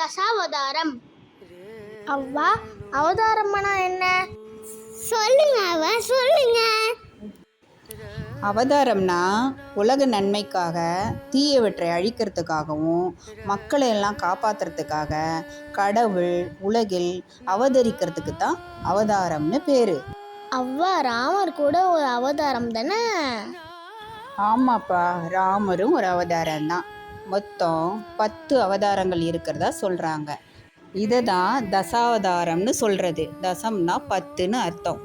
தசாவதாரம். அவ்வா அவதாரம்னா என்ன? சொல்லுங்க அவ சொல்லுங்க. அவதாரம்னா உலக நன்மைக்காக தீயவற்றை அழிக்கிறதுக்காகவும் மக்களை எல்லாம் காப்பாத்துறதுக்காக கடவுள் உலகில் அவதரிக்கிறதுக்கு தான் அவதாரம்னு பேர். அவ்வா ராமர் கூட ஒரு அவதாரம் தானே? ஆமாப்பா ராமரும் ஒரு அவதாரம் தான் மொத்தம் பத்து அவதாரங்கள் இருக்கிறதா சொல்கிறாங்க இதை தான் தசாவதாரம்னு சொல்கிறது தசம்னா பத்துன்னு அர்த்தம்.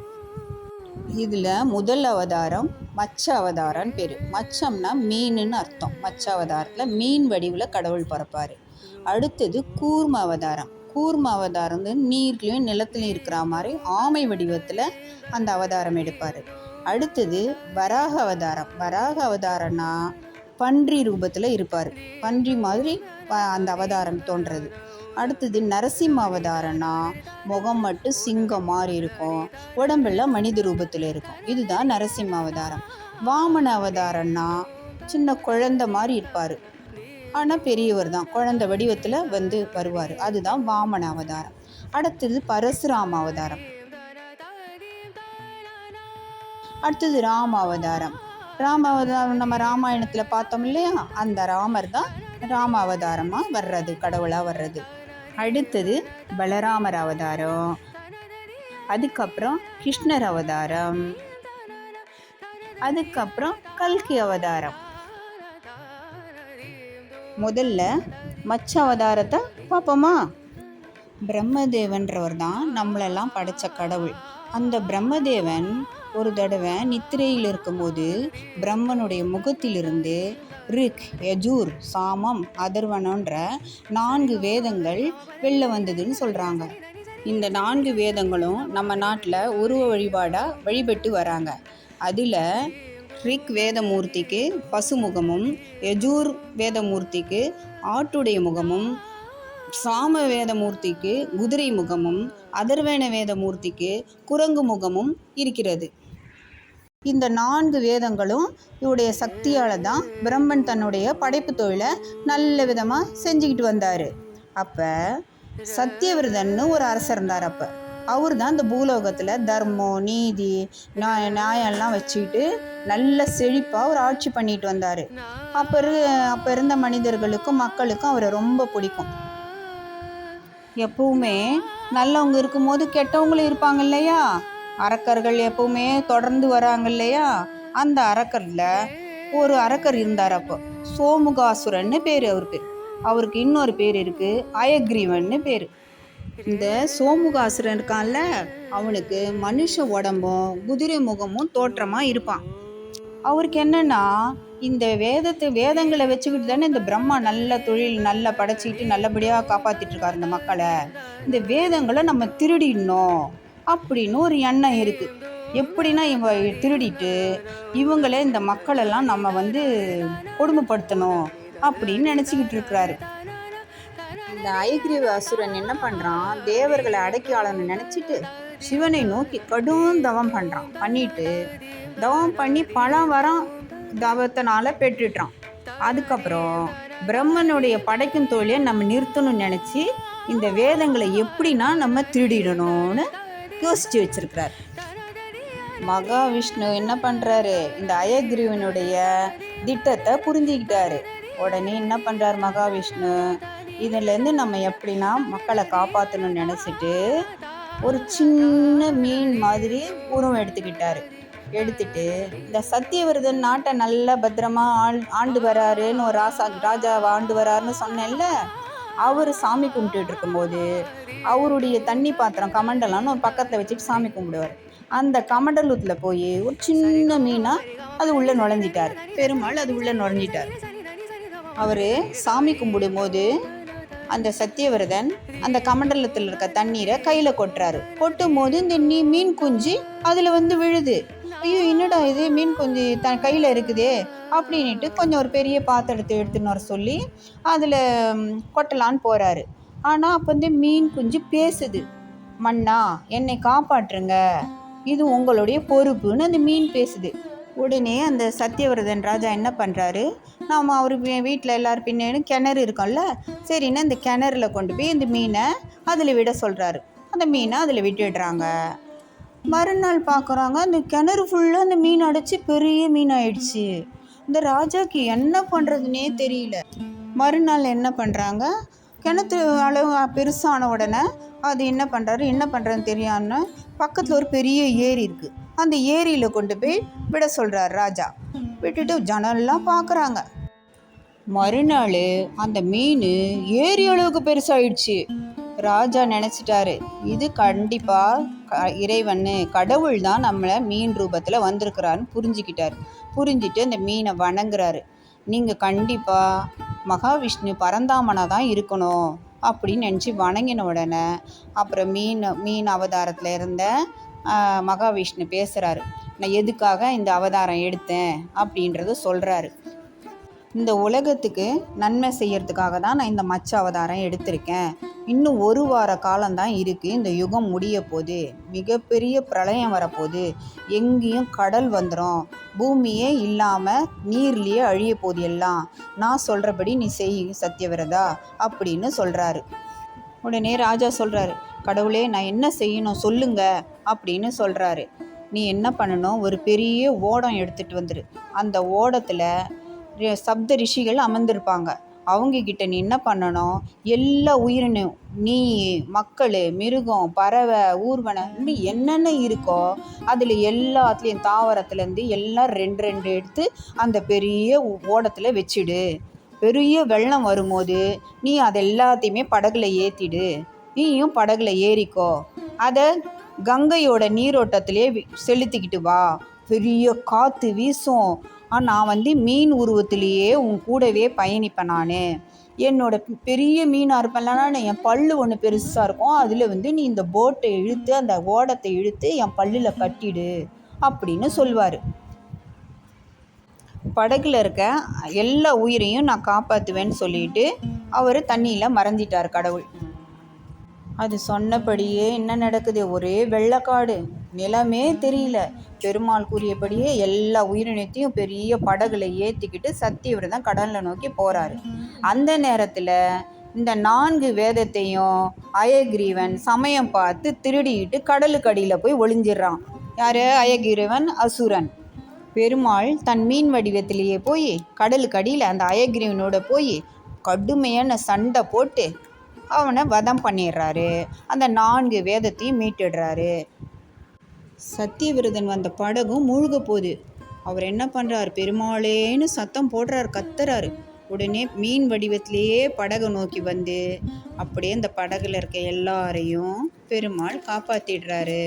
இதில் முதல் அவதாரம் மச்ச அவதாரம்னு பேர். மச்சம்னா மீனுன்னு அர்த்தம். மச்ச அவதாரத்தில் மீன் வடிவில் கடவுள் பிறப்பார். அடுத்தது கூர்ம அவதாரம். கூர்ம அவதாரம் வந்து நீர்லேயும் நிலத்துலையும் இருக்கிற மாதிரி ஆமை வடிவத்தில் அந்த அவதாரம் எடுப்பார். அடுத்தது வராக அவதாரம். வராக அவதாரம்னா பன்றி ரூபத்தில் இருப்பார். பன்றி மாதிரி ப- அந்த அவதாரம் தோன்றது. அடுத்தது நரசிம்ம அவதாரம்னா முகம் மட்டும் சிங்கம் மாதிரி இருக்கும். உடம்பெல்லாம் மனித ரூபத்தில் இருக்கும். இதுதான் நரசிம்ம அவதாரம். வாமன அவதாரம்னா சின்ன குழந்த மாதிரி இருப்பார். ஆனால் பெரியவர் தான். குழந்த வடிவத்தில் வந்து வருவார். அதுதான் வாமன அவதாரம். அடுத்தது பரசுராம அவதாரம். அடுத்தது ராம அவதாரம் ராம அவதாரம் நம்ம ராமாயணத்தில் பார்த்தோம் இல்லையா? அந்த ராமர் தான் ராம அவதாரமாக வர்றது கடவுளாக வர்றது. அடுத்தது பலராமர் அவதாரம். அதுக்கப்புறம் கிருஷ்ணர் அவதாரம். அதுக்கப்புறம் கல்கி அவதாரம். முதல்ல மச்ச அவதாரத்தை பார்ப்போமா? பிரம்மதேவன்றவர் தான் நம்மளெல்லாம் படைச்ச கடவுள். அந்த பிரம்மதேவன் ஒரு தடவை நித்திரையில் இருக்கும்போது பிரம்மனுடைய முகத்திலிருந்து ரிக் யஜூர் சாமம் அதர்வனன்ற நான்கு வேதங்கள் வெளில வந்ததுன்னு சொல்கிறாங்க இந்த நான்கு வேதங்களும் நம்ம நாட்டில் உருவ வழிபாடாக வழிபட்டு வராங்க. அதில் ரிக் வேதமூர்த்திக்கு பசு முகமும் யஜூர் வேதமூர்த்திக்கு ஆட்டுடைய முகமும் சாம வேதமூர்த்திக்கு குதிரை முகமும் அதர்வேண வேதமூர்த்திக்கு குரங்கு முகமும் இருக்கிறது. இந்த நான்கு வேதங்களும் இவருடைய சக்தியால் தான் பிரம்மன் தன்னுடைய படைப்பு தொழிலை நல்ல விதமாக செஞ்சுக்கிட்டு வந்தார். அப்போ சத்தியவிரதன்னு ஒரு அரசர் இருந்தார் அப்போ. அவர் தான் இந்த பூலோகத்தில் தர்மம் நீதி நியாய நியாயம்லாம் வச்சுக்கிட்டு நல்ல செழிப்பாக ஒரு ஆட்சி பண்ணிட்டு வந்தார். அப்போ இரு அப்போ இருந்த மனிதர்களுக்கும் மக்களுக்கும் அவரை ரொம்ப பிடிக்கும். எப்பவுமே நல்லவங்க இருக்கும்போது கெட்டவங்களும் இருப்பாங்க இல்லையா அரக்கர்கள் எப்பவுமே தொடர்ந்து வராங்க இல்லையா அந்த அரக்கரில் ஒரு அரக்கர் இருந்தார் அப்போ. சோமுகாசுரன்னு பேர் அவருக்கு. அவருக்கு இன்னொரு பேர் இருக்குது அயக்ரீவன்னு பேர். இந்த சோமுகாசுரன் இருக்கான்ல அவனுக்கு மனுஷ உடம்பும் குதிரை முகமும் தோற்றமாக இருப்பான். அவருக்கு என்னன்னா இந்த வேதத்தை வேதங்களை வச்சுக்கிட்டு தானே இந்த பிரம்மா நல்ல தொழில் நல்லா படைச்சிக்கிட்டு நல்லபடியாக காப்பாற்றிட்டு இருக்காரு இந்த மக்களை. இந்த வேதங்களை நம்ம திருடிடணும் அப்படின்னு ஒரு எண்ணம் இருக்கு. எப்படின்னா இவ திருடிட்டு இவங்களே இந்த மக்களெல்லாம் நம்ம வந்து கொடுமைப்படுத்தணும் அப்படின்னு நினச்சிக்கிட்டு இருக்கிறாரு. இந்த ஐகிரீவ அசுரன் என்ன பண்ணுறான் தேவர்களை அடக்கி ஆளணும்னு நினச்சிட்டு சிவனை நோக்கி கடும் தவம் பண்ணுறான் பண்ணிட்டு தவம் பண்ணி பல வரம் தவத்தினால பெற்றுட்டான். அதுக்கப்புறம் பிரம்மனுடைய படைக்கும் தொழிலை நம்ம நிறுத்தணும்னு நினச்சி இந்த வேதங்களை எப்படின்னா நம்ம திருடிடணும்னு யோசிச்சு வச்சிருக்கிறார். மகாவிஷ்ணு என்ன பண்ணுறாரு இந்த அயகிரிவனுடைய திட்டத்தை புரிஞ்சுக்கிட்டாரு. உடனே என்ன பண்ணுறாரு மகாவிஷ்ணு? இதுலேருந்து நம்ம எப்படின்னா மக்களை காப்பாற்றணும்னு நினச்சிட்டு ஒரு சின்ன மீன் மாதிரி உருவம் எடுத்துக்கிட்டார். எடுத்துட்டு இந்த சத்தியவிரதன் நாட்டை நல்லா பத்திரமா ஆள் ஆண்டு வராருன்னு ஒரு ராசா ராஜாவை ஆண்டு வராருன்னு சொன்னேன்ல அவர் சாமி கும்பிட்டுட்டு இருக்கும்போது அவருடைய தண்ணி பாத்திரம் கமண்டலாம்னு ஒரு பக்கத்தில் வச்சுட்டு சாமி கும்பிடுவார். அந்த கமண்டலூத்தில் போய் ஒரு சின்ன மீனாக அது உள்ளே நுழைஞ்சிட்டார். பெருமாள் அது உள்ளே நுழைஞ்சிட்டார். அவர் சாமி கும்பிடும்போது அந்த சத்தியவிரதன் அந்த கமண்டலத்தில் இருக்க தண்ணீரை கையில் கொட்டுறாரு. கொட்டும் போது இந்த நீ மீன் குஞ்சு அதில் வந்து விழுது. ஐயோ என்னடா இது? மீன் குஞ்சு த கையில் இருக்குதே அப்படின்ட்டு கொஞ்சம் ஒரு பெரிய பாத்திரத்தை எடுத்துன்னு வர சொல்லி அதில் கொட்டலான்னு போகிறாரு ஆனால் அப்போ வந்து மீன் குஞ்சு பேசுது. மன்னா என்னை காப்பாற்றுங்க. இது உங்களுடைய பொறுப்புன்னு அந்த மீன் பேசுது. உடனே அந்த சத்தியவிரதன் ராஜா என்ன பண்ணுறாரு நாம் அவர் வீட்டில் எல்லார் பின்னாடி கிணறு இருக்கோம்ல? சரின்னு அந்த கிணறுல கொண்டு போய் இந்த மீனை அதில் விட சொல்கிறாரு அந்த மீனை அதில் விட்டுடுறாங்க. மறுநாள் பார்க்குறாங்க அந்த கிணறு ஃபுல்லாக அந்த மீன் அடைச்சி பெரிய மீன் ஆயிடுச்சு இந்த ராஜாக்கு என்ன பண்ணுறதுனே தெரியல. மறுநாள் என்ன பண்ணுறாங்க கிணத்து அளவு பெருசான உடனே அது என்ன பண்ணுறாரு என்ன பண்ணுறதுன்னு தெரியாமல் பக்கத்தில் ஒரு பெரிய ஏரி இருக்குது அந்த ஏரியில் கொண்டு போய் விட சொல்கிறார் ராஜா. விட்டுட்டு ஜனம்லாம் பார்க்குறாங்க மறுநாள் அந்த மீன் ஏரி அளவுக்கு பெருசாயிடுச்சு. ராஜா நினச்சிட்டாரு இது கண்டிப்பாக க இறைவன் கடவுள் தான் நம்மளை மீன் ரூபத்தில் வந்திருக்கிறாருன்னு புரிஞ்சுக்கிட்டார். புரிஞ்சுட்டு அந்த மீனை வணங்குறாரு. நீங்கள் கண்டிப்பாக மகாவிஷ்ணு பரந்தாமனாக தான் இருக்கணும் அப்படின்னு நினச்சி வணங்கின உடனே அப்புறம் மீன் மீன் அவதாரத்தில் இருந்த மகாவிஷ்ணு பேசுகிறாரு நான் எதுக்காக இந்த அவதாரம் எடுத்தேன்? அப்படின்றத சொல்கிறாரு இந்த உலகத்துக்கு நன்மை செய்யறதுக்காக தான் நான் இந்த மச்ச அவதாரம் எடுத்திருக்கேன். இன்னும் ஒரு வார காலம்தான் இருக்குது இந்த யுகம் முடிய போது மிகப்பெரிய பிரளயம் வரப்போகுது. எங்கேயும் கடல் வந்துடும் பூமியே இல்லாமல் நீர்லேயே அழிய போகுது எல்லாம். நான் சொல்கிறபடி நீ செய் சத்யவிரதா அப்படின்னு சொல்கிறாரு உடனே ராஜா சொல்கிறாரு கடவுளே நான் என்ன செய்யணும் சொல்லுங்க அப்படின்னு சொல்கிறாரு நீ என்ன பண்ணணும்? ஒரு பெரிய ஓடம் எடுத்துகிட்டு வந்துரு. அந்த ஓடத்தில் சப்த ரிஷிகள் அமர்ந்திருப்பாங்க. அவங்கக்கிட்ட நீ என்ன பண்ணணும்? எல்லா உயிரினும் நீ மக்கள் மிருகம் பறவை ஊர்வனை இப்படி என்னென்ன இருக்கோ அதில் எல்லாத்துலேயும் தாவரத்துலேருந்து எல்லாம் ரெண்டு ரெண்டு எடுத்து அந்த பெரிய ஓடத்தில் வச்சுடு. பெரிய வெள்ளம் வரும்போது நீ அது எல்லாத்தையுமே படகுல ஏற்றிடு நீயும் படகுல ஏறிக்கோ. அதை கங்கையோட நீரோட்டத்திலே செலுத்திக்கிட்டு வா. பெரிய காற்று வீசும். நான் வந்து மீன் உருவத்திலேயே உன் கூடவே பயணிப்பேன் நான். என்னோட பெரிய மீனாக இருப்பேன்லன்னா என் பல்லு ஒன்று பெருசாக இருக்கும். அதில் வந்து நீ இந்த போட்டை இழுத்து அந்த ஓடத்தை இழுத்து என் பல்லில் கட்டிடு. அப்படின்னு சொல்வார். படகில் இருக்க எல்லா உயிரையும் நான் காப்பாற்றுவேன்னு சொல்லிட்டு அவர் தண்ணியில் மறந்துட்டார் கடவுள். அது சொன்னபடியே என்ன நடக்குது? ஒரே வெள்ளக்காடு. நிலமே தெரியல. பெருமாள் கூறியபடியே எல்லா உயிரினத்தையும் பெரிய படகுல ஏற்றிக்கிட்டு சத்தியவிரதம் கடலில் நோக்கி போகிறாரு அந்த நேரத்தில் இந்த நான்கு வேதத்தையும் அயகிரீவன் சமயம் பார்த்து திருடிட்டு கடலுக்கு அடியில் போய் ஒளிஞ்சிடுறான். யார்? அயகிரீவன் அசுரன். பெருமாள் தன் மீன் வடிவத்திலேயே போய் கடலுக்கு அடியில் அந்த அயக்ரீவனோட போய் கடுமையான சண்டை போட்டு அவனை வதம் பண்ணிடுறாரு. அந்த நான்கு வேதத்தையும் மீட்டுடுறாரு. சத்தியவிரதன் வந்த படகும் மூழ்க போகுது. அவர் என்ன பண்ணுறாரு பெருமாளேன்னு சத்தம் போடுறாரு கத்துறாரு. உடனே மீன் வடிவத்திலேயே படகை நோக்கி வந்து அப்படியே அந்த படகுல இருக்க எல்லாரையும் பெருமாள் காப்பாத்திடுறாரு.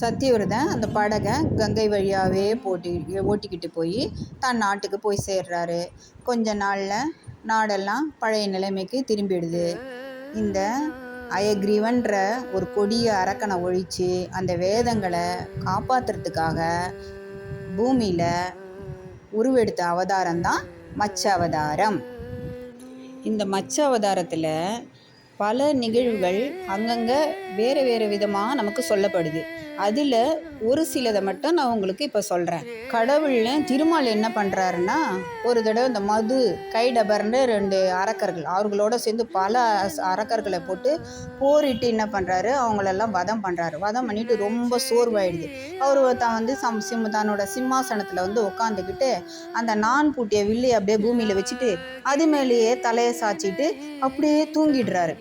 சத்தியவிரதன் அந்த படகை கங்கை வழியாகவே போட்டி ஓட்டிக்கிட்டு போய் தன் நாட்டுக்கு போய் சேர்றாரு. கொஞ்ச நாளில் நாடெல்லாம் பழைய நிலைமைக்கு திரும்பிடுது. இந்த அயக்ரீவன்ற ஒரு கொடிய அரக்கனை ஒழித்து அந்த வேதங்களை காப்பாற்றுறதுக்காக பூமியில் உருவெடுத்த அவதாரம் தான் மச்ச அவதாரம் இந்த மச்ச அவதாரத்தில் பல நிகழ்வுகள் அங்கங்கே வேறு வேறு விதமாக நமக்கு சொல்லப்படுது. அதில் ஒரு சிலதை மட்டும் நான் உங்களுக்கு இப்போ சொல்கிறேன் கடவுள்ல திருமால் என்ன பண்ணுறாருன்னா ஒரு தடவை இந்த மது கை கைடபர்னு ரெண்டு அரக்கர்கள் அவர்களோட சேர்ந்து பல அரக்கர்களை போட்டு போரிட்டு என்ன பண்ணுறாரு அவங்களெல்லாம் வதம் பண்ணுறாரு வதம் பண்ணிட்டு ரொம்ப சோர்வாயிடுது. அவர் தான் வந்து சம் சிம் தன்னோட சிம்மாசனத்தில் வந்து உட்காந்துக்கிட்டு அந்த நான் பூட்டிய வில்லை அப்படியே பூமியில் வச்சுட்டு அது மேலேயே தலையை சாய்ச்சிட்டு அப்படியே தூங்கிடுறாரு.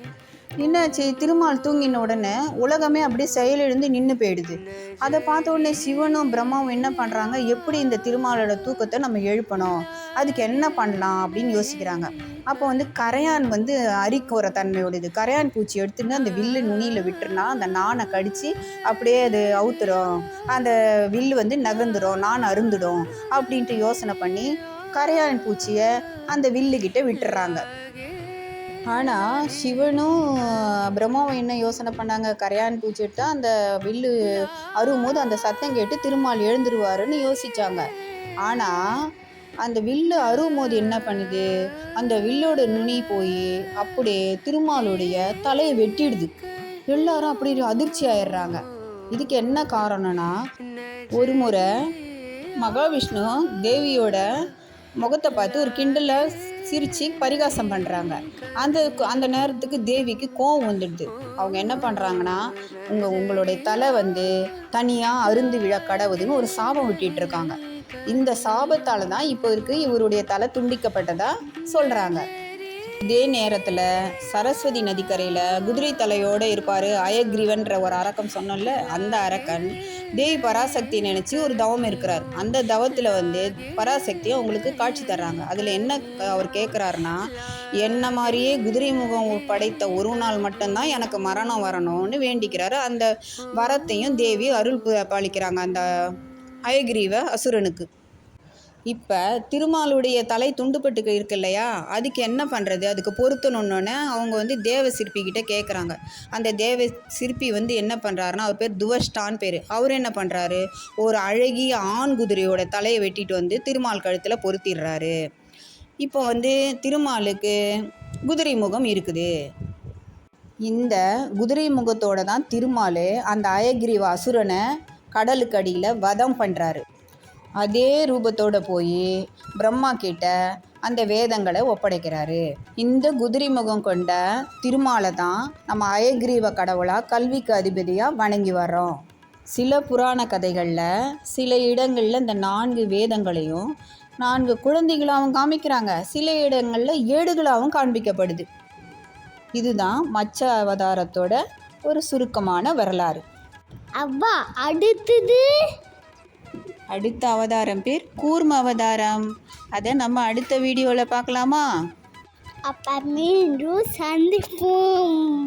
என்னாச்சு திருமால் தூங்கின உடனே உலகமே அப்படியே செயலிழந்து நின்று போயிடுது. அதை பார்த்த உடனே சிவனும் பிரம்மாவும் என்ன பண்ணுறாங்க எப்படி இந்த திருமாலோட தூக்கத்தை நம்ம எழுப்பணும்? அதுக்கு என்ன பண்ணலாம் அப்படின்னு யோசிக்கிறாங்க. அப்போ வந்து கரையான் வந்து அரிக்கோர தன்மையோடது கரையான் பூச்சி எடுத்துன்னு அந்த வில்லு நுனியில் விட்டுருனா அந்த நானை கடித்து அப்படியே அது அவுத்துரும். அந்த வில்லு வந்து நகர்ந்துடும் நான் அருந்துடும் அப்படின்ட்டு யோசனை பண்ணி கரையான் பூச்சியை அந்த வில்லுக்கிட்ட விட்டுறாங்க. ஆனால் சிவனும் பிரம்மாவும் என்ன யோசனை பண்ணாங்க? கரையான் பூச்சிட்டு அந்த வில்லு அருவும் போது அந்த சத்தம் கேட்டு திருமால் எழுந்துருவாருன்னு யோசிச்சாங்க. ஆனால் அந்த வில்லு அருவும் போது என்ன பண்ணுது? அந்த வில்லோட நுனி போய் அப்படியே திருமாலுடைய தலையை வெட்டிடுது. எல்லாரும் அப்படி அதிர்ச்சி ஆயிடுறாங்க. இதுக்கு என்ன காரணம்னா ஒரு முறை மகாவிஷ்ணு தேவியோட முகத்தை பார்த்து ஒரு கிண்டலில் சிரித்து பரிகாசம் பண்ணுறாங்க அந்த அந்த நேரத்துக்கு தேவிக்கு கோவம் வந்துடுது. அவங்க என்ன பண்ணுறாங்கன்னா உங்கள் உங்களுடைய தலை வந்து தனியாக அருந்து விழ கடவுதுன்னு ஒரு சாபம் விட்டுட்டு இருக்காங்க இந்த சாபத்தால் தான் இப்போ இருக்கு இவருடைய தலை துண்டிக்கப்பட்டதாக சொல்கிறாங்க இதே நேரத்தில் சரஸ்வதி நதிக்கரையில் குதிரை தலையோடு இருப்பார் அயக்ரீவன்ற ஒரு அரக்கம் சொன்னோம்ல அந்த அரக்கன் தேவி பராசக்தி நினச்சி ஒரு தவம் இருக்கிறார். அந்த தவத்தில் வந்து பராசக்தியை அவங்களுக்கு காட்சி தர்றாங்க. அதில் என்ன அவர் கேட்குறாருன்னா என்ன மாதிரியே குதிரை முகம் படைத்த ஒரு நாள் மட்டும்தான் எனக்கு மரணம் வரணும்னு வேண்டிக்கிறாரு. அந்த வரத்தையும் தேவி அருள் பாலிக்கிறாங்க அந்த அயக்ரீவ அசுரனுக்கு. இப்போ திருமாலுடைய தலை துண்டுபட்டு இருக்கு இல்லையா? அதுக்கு என்ன பண்ணுறது அதுக்கு பொருத்தணுன்னொன்னே அவங்க வந்து தேவ சிற்பிக்கிட்ட கேட்குறாங்க அந்த தேவ சிற்பி வந்து என்ன பண்ணுறாருன்னா அவர் பேர் துவஷ்டான் பேர். அவர் என்ன பண்ணுறாரு ஒரு அழகிய ஆண் குதிரையோட தலையை வெட்டிட்டு வந்து திருமால் கழுத்தில் பொருத்திடுறாரு. இப்போ வந்து திருமாலுக்கு குதிரை முகம் இருக்குது. இந்த குதிரை முகத்தோட தான் திருமால் அந்த அயகிரிவ அசுரனை கடலுக்கு அடியில் வதம் பண்ணுறாரு அதே ரூபத்தோடு போய் பிரம்மா கிட்ட அந்த வேதங்களை ஒப்படைக்கிறாரு. இந்த குதிரை முகம் கொண்ட திருமாலை தான் நம்ம அயகிரீவ கடவுளாக கல்விக்கு அதிபதியாக வணங்கி வர்றோம். சில புராண கதைகளில் சில இடங்களில் இந்த நான்கு வேதங்களையும் நான்கு குழந்தைகளாகவும் காமிக்கிறாங்க. சில இடங்களில் ஏடுகளாகவும் காண்பிக்கப்படுது. இதுதான் மச்ச அவதாரத்தோட ஒரு சுருக்கமான வரலாறு. அவ்வா அடுத்தது? அடுத்த அவதாரம் பேர் கூர்ம அவதாரம். அதை நம்ம அடுத்த வீடியோவில் பார்க்கலாமா? அப்போ மீண்டும் சந்திப்போம்.